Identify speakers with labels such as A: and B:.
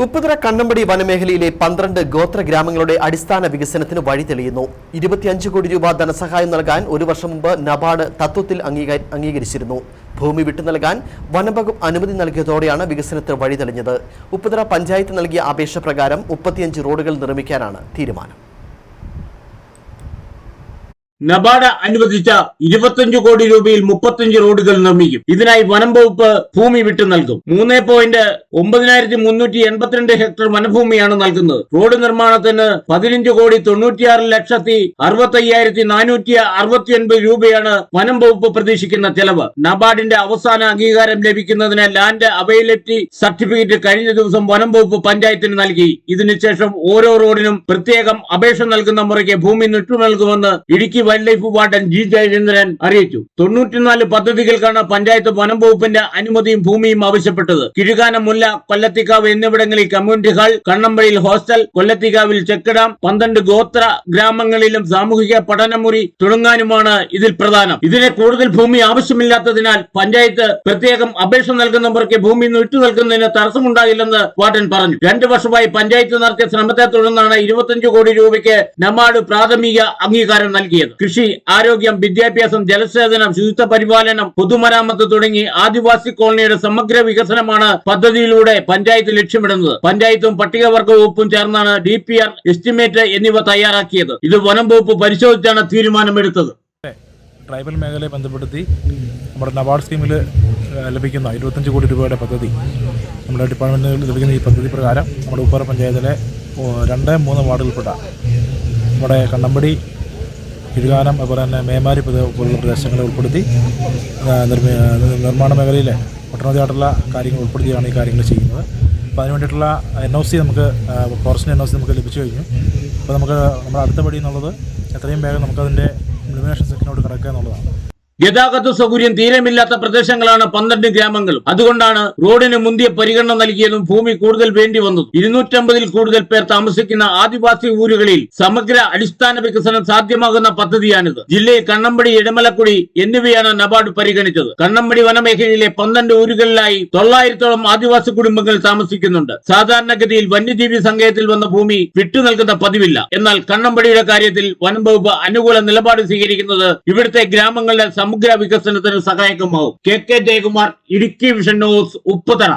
A: ഉപ്പുതറ കണ്ണമ്പടി വനമേഖലയിലെ പന്ത്രണ്ട് ഗോത്ര ഗ്രാമങ്ങളുടെ അടിസ്ഥാന വികസനത്തിന് വഴി തെളിയുന്നു. ഇരുപത്തിയഞ്ച് കോടി രൂപ ധനസഹായം നൽകാൻ ഒരു വർഷം മുമ്പ് നബാർഡ് തത്വത്തിൽ അംഗീക- അംഗീകരിച്ചിരുന്നു. ഭൂമി വിട്ടു നൽകാൻ വനംവകുപ്പ് അനുമതി നൽകിയതോടെയാണ് വികസനത്തിന് വഴി തെളിഞ്ഞത്. ഉപ്പുതറ പഞ്ചായത്ത് നൽകിയ അപേക്ഷ പ്രകാരം മുപ്പത്തിയഞ്ച് റോഡുകൾ നിർമ്മിക്കാനാണ് തീരുമാനം.
B: നബാർഡ് അനുവദിച്ച ഇരുപത്തിയഞ്ച് കോടി രൂപയിൽ മുപ്പത്തിയഞ്ച് റോഡുകൾ നിർമ്മിക്കും. ഇതിനായി വനം വകുപ്പ് ഭൂമി വിട്ടു നൽകും. മൂന്ന് പോയിന്റ് ഒമ്പതിനായിരത്തി മുന്നൂറ്റി എൺപത്തിരണ്ട് ഹെക്ടർ വനഭൂമിയാണ് നൽകുന്നത്. റോഡ് നിർമ്മാണത്തിന് പതിനഞ്ച് കോടി തൊണ്ണൂറ്റിയാറ് ലക്ഷത്തി അറുപത്തയ്യായിരത്തി നാനൂറ്റി അറുപത്തി ഒൻപത് രൂപയാണ് വനം വകുപ്പ് പ്രതീക്ഷിക്കുന്ന ചെലവ്. നബാർഡിന്റെ അവസാന അംഗീകാരം ലഭിക്കുന്നതിന് ലാൻഡ് അവൈലബിലിറ്റി സർട്ടിഫിക്കറ്റ് കഴിഞ്ഞ ദിവസം വനം വകുപ്പ് പഞ്ചായത്തിന് നൽകി. ഇതിനുശേഷം ഓരോ റോഡിനും പ്രത്യേകം അപേക്ഷ നൽകുന്ന മുറയ്ക്ക് ഭൂമി നിട്ടു നൽകുമെന്ന് Idukki wild life warden G Jayachandran അറിയിച്ചു. തൊണ്ണൂറ്റിനാല് പദ്ധതികൾക്കാണ് പഞ്ചായത്ത് വനം വകുപ്പിന്റെ അനുമതിയും ഭൂമിയും ആവശ്യപ്പെട്ടത്. കിഴുകാനം മുല്ല കൊല്ലത്തിക്കാവ് എന്നിവിടങ്ങളിൽ കമ്മ്യൂണിറ്റി ഹാൾ കണ്ണമ്പഴിയിൽ ഹോസ്റ്റൽ കൊല്ലത്തിക്കാവിൽ ചെക്കിടാം പന്ത്രണ്ട് ഗോത്ര ഗ്രാമങ്ങളിലും സാമൂഹിക പഠനമുറി തുടങ്ങാനുമാണ് ഇതിൽ പ്രധാനം. ഇതിന് കൂടുതൽ ഭൂമി ആവശ്യമില്ലാത്തതിനാൽ പഞ്ചായത്ത് പ്രത്യേകം അപേക്ഷ നൽകുന്നവർക്ക് ഭൂമി വിട്ടു നൽകുന്നതിന് തടസ്സമുണ്ടാകില്ലെന്ന് വാർഡൻ പറഞ്ഞു. രണ്ടു വർഷമായി പഞ്ചായത്ത് നടത്തിയ ശ്രമത്തെ തുടർന്നാണ് ഇരുപത്തിയഞ്ച് കോടി രൂപയ്ക്ക് നമാഡ് പ്രാഥമിക അംഗീകാരം നൽകിയത്. കൃഷി ആരോഗ്യം വിദ്യാഭ്യാസം ജലസേചനം ശുചിത്വ പരിപാലനം പൊതുമരാമത്ത് തുടങ്ങി ആദിവാസി കോളനിയുടെ സമഗ്ര വികസനമാണ് പദ്ധതിയിലൂടെ പഞ്ചായത്ത് ലക്ഷ്യമിടുന്നത്. പഞ്ചായത്തും പട്ടികവർഗ വകുപ്പും ചേർന്നാണ് ഡി പി ആർ എസ്റ്റിമേറ്റ് എന്നിവ തയ്യാറാക്കിയത്. ഇത് വനം വകുപ്പ് പരിശോധിച്ചാണ് തീരുമാനമെടുത്തത്.
C: ട്രൈബൽ മേഖലയെ ബന്ധപ്പെടുത്തി നമ്മുടെ നബാർഡ് സ്കീമിൽ ലഭിക്കുന്ന ഇരുപത്തഞ്ച് കോടി രൂപയുടെ പദ്ധതി നമ്മുടെ ഡിപ്പാർട്ട്മെന്റിൽ ലഭിക്കുന്ന ഈ പദ്ധതി പ്രകാരം നമ്മുടെ ഉപ്പാറ പഞ്ചായത്തിലെ രണ്ട് മൂന്ന് വാർഡുകൾപ്പെട്ട നമ്മുടെ കണ്ണമ്പടി കിഴുകാനം അതുപോലെ തന്നെ മേമാരി പോലുള്ള പ്രദേശങ്ങളെ ഉൾപ്പെടുത്തി നിർമ്മാണ മേഖലയിലെ ഒട്ടനവധിയായിട്ടുള്ള കാര്യങ്ങൾ ഉൾപ്പെടുത്തിയാണ് ഈ കാര്യങ്ങൾ ചെയ്യുന്നത്. അപ്പോൾ അതിന് വേണ്ടിയിട്ടുള്ള എൻ ഒ സി നമുക്ക് ഫോറസ്റ്റിന്റെ എൻ ഒ സി നമുക്ക് ലഭിച്ചു കഴിഞ്ഞു. അപ്പോൾ നമുക്ക് നമ്മുടെ അടുത്ത പടി എന്നുള്ളത് എത്രയും വേഗം നമുക്കതിന്റെ ഇലുമിനേഷൻ സെക്ഷനോട് കിടക്കുക എന്നുള്ളതാണ്.
B: ഗതാഗത സൗകര്യം തീരമില്ലാത്ത പ്രദേശങ്ങളാണ് പന്ത്രണ്ട് ഗ്രാമങ്ങളും. അതുകൊണ്ടാണ് റോഡിന് മുന്തിയ പരിഗണന നൽകിയതും ഭൂമി കൂടുതൽ വേണ്ടി വന്നതും. ഇരുന്നൂറ്റമ്പതിൽ കൂടുതൽ പേർ താമസിക്കുന്ന ആദിവാസി ഊരുകളിൽ സമഗ്ര അടിസ്ഥാന വികസനം സാധ്യമാകുന്ന പദ്ധതിയാണിത്. ജില്ലയിൽ കണ്ണമ്പടി ഇടമലക്കുടി എന്നിവയാണ് നബാർഡ് പരിഗണിച്ചത്. കണ്ണമ്പടി വനമേഖലയിലെ പന്ത്രണ്ട് ഊരുകളിലായി തൊള്ളായിരത്തോളം ആദിവാസി കുടുംബങ്ങൾ താമസിക്കുന്നുണ്ട്. സാധാരണഗതിയിൽ വന്യജീവി സങ്കേതത്തിൽ വന്ന ഭൂമി വിട്ടു നൽകുന്ന പതിവില്ല. എന്നാൽ കണ്ണമ്പടിയുടെ കാര്യത്തിൽ വനം വകുപ്പ് അനുകൂല നിലപാട് സ്വീകരിക്കുന്നത് ഇവിടുത്തെ ഗ്രാമങ്ങളുടെ സമഗ്ര വികസനത്തിന് സഹായകമാവും. K K Jayakumar Idukki vision news Upputhara.